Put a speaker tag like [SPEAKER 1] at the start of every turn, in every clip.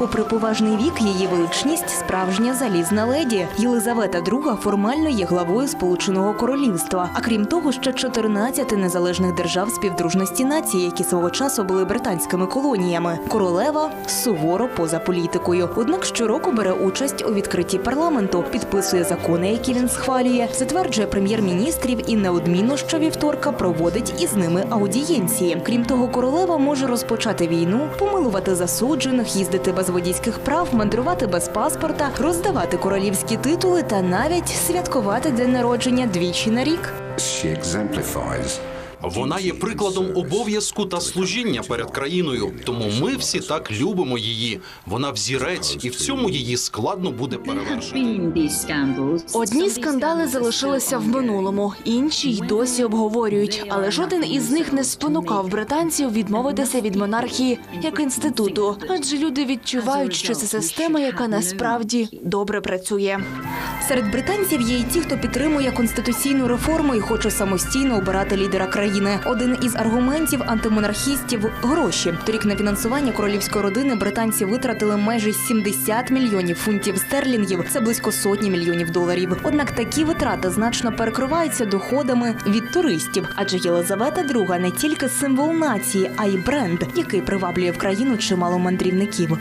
[SPEAKER 1] Попри поважний вік, її величність справжня залізна леді. Єлизавета II формально є главою Сполученого Королівства. А крім того, ще 14 незалежних держав співдружності нації, які свого часу були британськими колоніями. Королева суворо поза політикою. Однак щороку бере участь у відкритті парламенту, підписує закони, які він схвалює, затверджує прем'єр-міністрів і неодмінно щовівторка проводить із ними аудієнції. Крім того, королева може розпочати війну, помилувати засуджених, їздити без водійських прав, мандрувати без паспорта, роздавати королівські титули та навіть святкувати день народження двічі на рік.
[SPEAKER 2] She exemplifies
[SPEAKER 3] Вона є прикладом обов'язку та служіння перед країною. Тому ми всі так любимо її. Вона взірець, і в цьому її складно буде перевершити.
[SPEAKER 4] Одні скандали залишилися в минулому, інші й досі обговорюють, але жоден із них не спонукав британців відмовитися від монархії як інституту, адже люди відчувають, що це система, яка насправді добре працює.
[SPEAKER 1] Серед британців є й ті, хто підтримує конституційну реформу і хоче самостійно обирати лідера країни. Один із аргументів антимонархістів гроші. Торік на фінансування королівської родини британці витратили майже 70 мільйонів фунтів стерлінгів. Це близько сотні мільйонів доларів. Однак такі витрати значно перекриваються доходами від туристів, адже Єлизавета II не тільки символ нації, а й бренд, який приваблює в країну чимало мандрівників.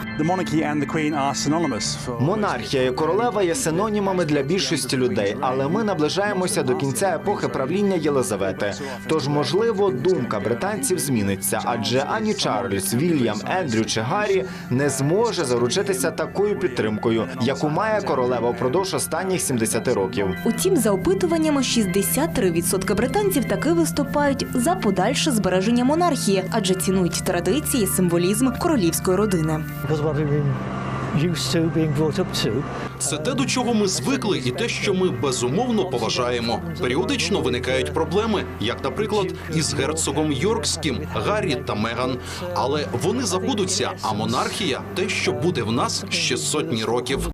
[SPEAKER 5] Монархія і королева є синонімами для більшості людей, але ми наближаємося до кінця епохи правління Єлизавети. Тож, можливо, думка британців зміниться, адже ані Чарльз, Вільям, Ендрю чи Гаррі не зможе заручитися такою підтримкою, яку має королева впродовж останніх 70 років.
[SPEAKER 1] Утім, за опитуваннями 63% британців таки виступають за подальше збереження монархії, адже цінують традиції, символізм королівської родини.
[SPEAKER 3] Це те, до чого ми звикли, і те, що ми безумовно поважаємо. Періодично виникають проблеми, як, наприклад, із герцогом Йоркським, Гаррі та Меган. Але вони забудуться, а монархія те, що буде в нас ще сотні років.